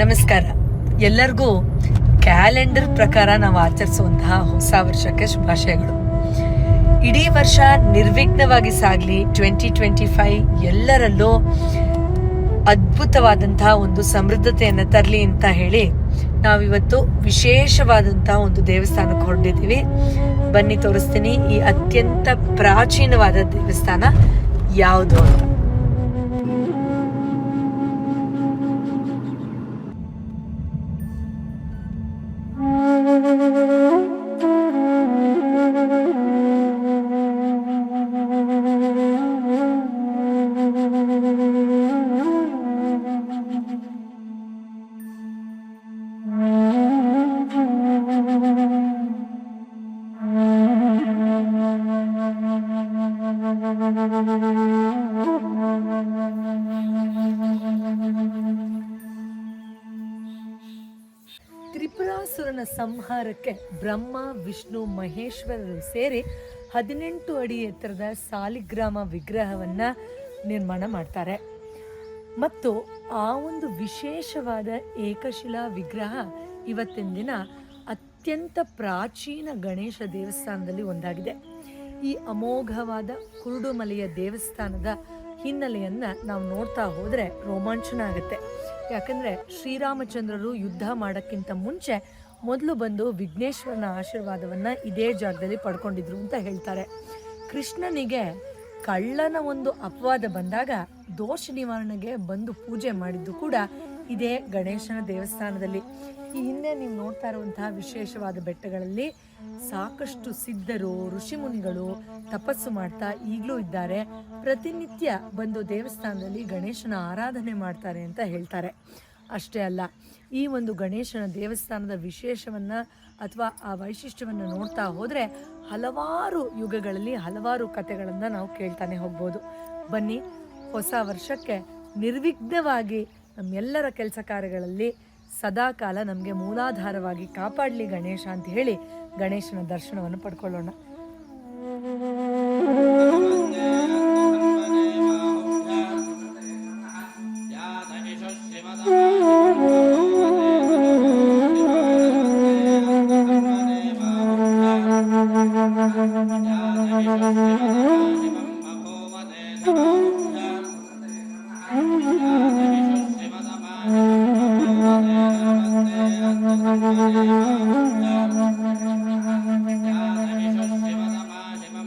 ನಮಸ್ಕಾರ. ಎಲ್ಲರಿಗೂ ಕ್ಯಾಲೆಂಡರ್ ಪ್ರಕಾರ ನಾವು ಆಚರಿಸುವಂತಹ ಹೊಸ ವರ್ಷಕ್ಕೆ ಶುಭಾಶಯಗಳು. ಇಡೀ ವರ್ಷ ನಿರ್ವಿಘ್ನವಾಗಿ ಸಾಗಲಿ ಟ್ವೆಂಟಿ ಟ್ವೆಂಟಿ ಫೈವ್ ಎಲ್ಲರಲ್ಲೂ ಅದ್ಭುತವಾದಂತಹ ಒಂದು ಸಮೃದ್ಧತೆಯನ್ನು ತರಲಿ ಅಂತ ಹೇಳಿ ನಾವಿವತ್ತು ವಿಶೇಷವಾದಂತಹ ಒಂದು ದೇವಸ್ಥಾನಕ್ಕೆ ಹೊರಟಿದ್ದೀವಿ. ಬನ್ನಿ ತೋರಿಸ್ತೀನಿ ಈ ಅತ್ಯಂತ ಪ್ರಾಚೀನವಾದ ದೇವಸ್ಥಾನ ಯಾವುದು ಅಂತ ತ್ರಿಪುರಾಸುರನ ಸಂಹಾರಕ್ಕೆ ಬ್ರಹ್ಮ, ವಿಷ್ಣು, ಮಹೇಶ್ವರರು ಸೇರಿ ಹದಿನೆಂಟು ಅಡಿ ಎತ್ತರದ ಸಾಲಿಗ್ರಾಮ ವಿಗ್ರಹವನ್ನ ನಿರ್ಮಾಣ ಮಾಡ್ತಾರೆ. ಮತ್ತು ಆ ಒಂದು ವಿಶೇಷವಾದ ಏಕಶಿಲಾ ವಿಗ್ರಹ ಇವತ್ತಿನ ದಿನ ಅತ್ಯಂತ ಪ್ರಾಚೀನ ಗಣೇಶ ದೇವಸ್ಥಾನದಲ್ಲಿ ಒಂದಾಗಿದೆ. ಈ ಅಮೋಘವಾದ ಕುರುಡುಮಲೆಯ ದೇವಸ್ಥಾನದ ಹಿನ್ನೆಲೆಯನ್ನ ನಾವು ನೋಡ್ತಾ ಹೋದ್ರೆ ರೋಮಾಂಚನ ಆಗುತ್ತೆ. ಯಾಕಂದ್ರೆ ಶ್ರೀರಾಮಚಂದ್ರರು ಯುದ್ಧ ಮಾಡೋಕ್ಕಿಂತ ಮುಂಚೆ ಮೊದಲು ಬಂದು ವಿಘ್ನೇಶ್ವರನ ಆಶೀರ್ವಾದವನ್ನ ಇದೇ ಜಾಗದಲ್ಲಿ ಪಡ್ಕೊಂಡಿದ್ರು ಅಂತ ಹೇಳ್ತಾರೆ. ಕೃಷ್ಣನಿಗೆ ಕಳ್ಳನ ಒಂದು ಅಪವಾದ ಬಂದಾಗ ದೋಷ ನಿವಾರಣೆಗೆ ಬಂದು ಪೂಜೆ ಮಾಡಿದ್ದು ಕೂಡ ಇದೇ ಗಣೇಶನ ದೇವಸ್ಥಾನದಲ್ಲಿ. ಈ ಹಿಂದೆ ನೀವು ನೋಡ್ತಾ ಇರುವಂತಹ ವಿಶೇಷವಾದ ಬೆಟ್ಟಗಳಲ್ಲಿ ಸಾಕಷ್ಟು ಸಿದ್ಧರು, ಋಷಿಮುನಿಗಳು ತಪಸ್ಸು ಮಾಡ್ತಾ ಈಗಲೂ ಇದ್ದಾರೆ. ಪ್ರತಿನಿತ್ಯ ಬಂದು ದೇವಸ್ಥಾನದಲ್ಲಿ ಗಣೇಶನ ಆರಾಧನೆ ಮಾಡ್ತಾರೆ ಅಂತ ಹೇಳ್ತಾರೆ. ಅಷ್ಟೇ ಅಲ್ಲ, ಈ ಒಂದು ಗಣೇಶನ ದೇವಸ್ಥಾನದ ವಿಶೇಷವನ್ನ ಅಥವಾ ಆ ವೈಶಿಷ್ಟ್ಯವನ್ನು ನೋಡ್ತಾ ಹೋದರೆ ಹಲವಾರು ಯುಗಗಳಲ್ಲಿ ಹಲವಾರು ಕಥೆಗಳನ್ನು ನಾವು ಕೇಳ್ತಾನೆ ಹೋಗ್ಬೋದು. ಬನ್ನಿ, ಹೊಸ ವರ್ಷಕ್ಕೆ ನಿರ್ವಿಘ್ನವಾಗಿ ನಮ್ಮೆಲ್ಲರ ಕೆಲಸ ಕಾರ್ಯಗಳಲ್ಲಿ ಸದಾಕಾಲ ನಮಗೆ ಮೂಲಾಧಾರವಾಗಿ ಕಾಪಾಡಲಿ ಗಣೇಶ ಅಂತ ಹೇಳಿ ಗಣೇಶನ ದರ್ಶನವನ್ನು ಪಡ್ಕೊಳ್ಳೋಣ. Mm-hmm.